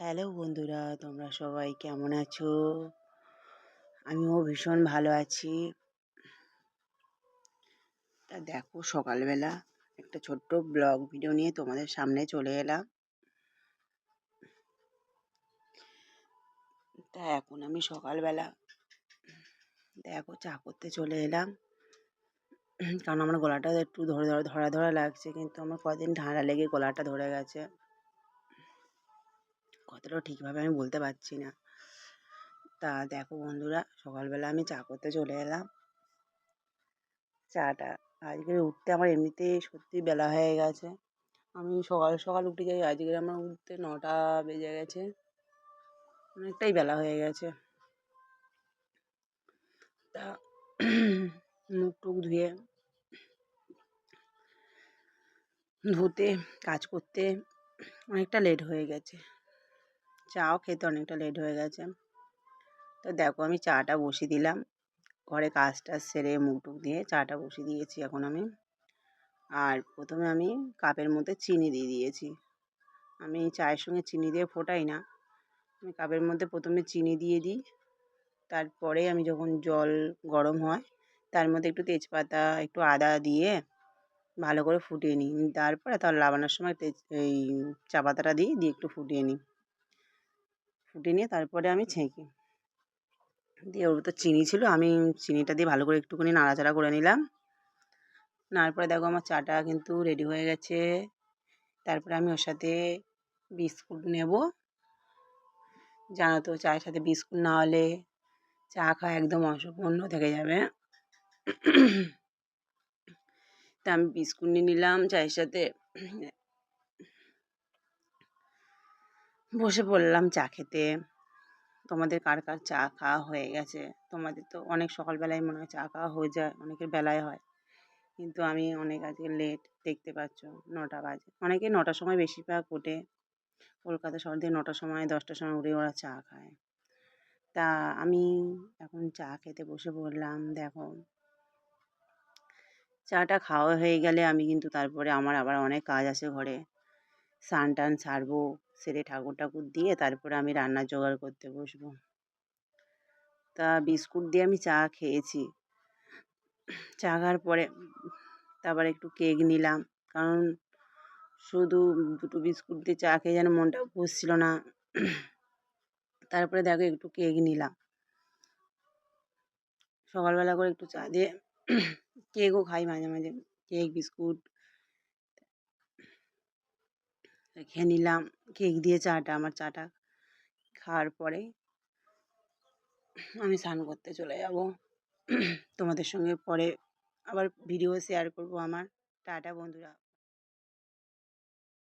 Hello বন্ধুরা, তোমরা সবাই কেমন আছো? আমিও ভীষণ ভালো আছি। তা দেখো, সকালবেলা একটা ছোট্ট ব্লগ ভিডিও নিয়ে তোমাদের সামনে চলে এলাম। তা এখন আমি সকালবেলা দেখো, চা করতে চলে এলাম। কারণ আমার গলাটা একটু ধরে ধরে, ধরা ধরা লাগছে, কিন্তু আমার কদিন ঠান্ডা লেগে গলাটা ধরে গেছে। কথাটাও ঠিকভাবে আমি বলতে পারছি না। তা দেখো বন্ধুরা, সকালবেলা আমি চা করতে চলে এলাম। চাটা আজকে উঠতে আমার এমনিতেই সত্যি বেলা হয়ে গেছে। আমি সকাল সকাল উঠে যাই, আজকে আমার উঠতে নটা বেজে গেছে। অনেকটাই বেলা হয়ে গেছে। তা মুখ টুক ধুয়ে, ধুতে, কাজ করতে অনেকটা লেট হয়ে গেছে। চাও খেতে অনেকটা লেট হয়ে গেছে। তো দেখো আমি চাটা বসিয়ে দিলাম। ঘরে কাজ টাজ সেরে মুখ টুক দিয়ে চাটা বসিয়ে দিয়েছি এখন আমি। আর প্রথমে আমি কাপের মধ্যে চিনি দিয়ে দিয়েছি। আমি চায়ের সঙ্গে চিনি দিয়ে ফোটাই না। আমি কাপের মধ্যে প্রথমে চিনি দিয়ে দিই। তারপরে আমি যখন জল গরম হয়, তার মধ্যে একটু তেজপাতা, একটু আদা দিয়ে ভালো করে ফুটিয়ে নিই। তারপরে তার লাবানোর সময় তেজ, এই চা পাতাটা দিই দিয়ে একটু ফুটিয়ে নিই। ফুটিয়ে নিয়ে তারপরে আমি ছেঁকি। দিয়ে ওর তো চিনি ছিল, আমি চিনিটা দিয়ে ভালো করে একটুখানি নাড়াচাড়া করে নিলাম। নাড়ার পরে দেখো আমার চাটা কিন্তু রেডি হয়ে গেছে। তারপরে আমি ওর সাথে বিস্কুট নেব। জানো তো, চায়ের সাথে বিস্কুট না হলে চা খাওয়া একদম অসম্পূর্ণ থেকে যাবে। তা আমি বিস্কুট নিয়ে নিলাম চায়ের সাথে। বসে পড়লাম চা খেতে। তোমাদের কার কার চা খাওয়া হয়ে গেছে? তোমাদের তো অনেক সকালবেলায় মনে হয় চা খাওয়া হয়ে যায়, অনেকের বেলায় হয়। কিন্তু আমি অনেক আজকে লেট দেখতে পাচ্ছ, নটা বাজে। অনেকে নটার সময় বেশিরভাগ ওঠে। কলকাতা শহর দিয়ে নটার সময়, দশটার সময় উঠে ওরা চা খায়। তা আমি এখন চা খেতে বসে পড়লাম দেখো, চাটা খাওয়া হয়ে গেলে আমি কিন্তু তারপরে আমার আবার অনেক কাজ আছে ঘরে। স্নান টান সারবো, সেরে ঠাকুর ঠাকুর দিয়ে তারপরে আমি রান্না জোগাড় করতে বসবো। তা বিস্কুট দিয়ে আমি চা খেয়েছি। চা খাওয়ার পরে তারপর একটু কেক নিলাম। কারণ শুধু দুটো বিস্কুট দিয়ে চা খেয়ে যেন মনটা বসছিল না। তারপরে দেখো একটু কেক নিলাম। সকালবেলা করে একটু চা দিয়ে কেকও খাই মাঝে মাঝে। কেক, বিস্কুট খেয়ে নিলাম। কেক দিয়ে চাটা, আমার চাটা খাওয়ার পরে আমি স্নান করতে চলে যাব। তোমাদের সঙ্গে পরে আবার ভিডিও শেয়ার করব আমার। টাটা বন্ধুরা।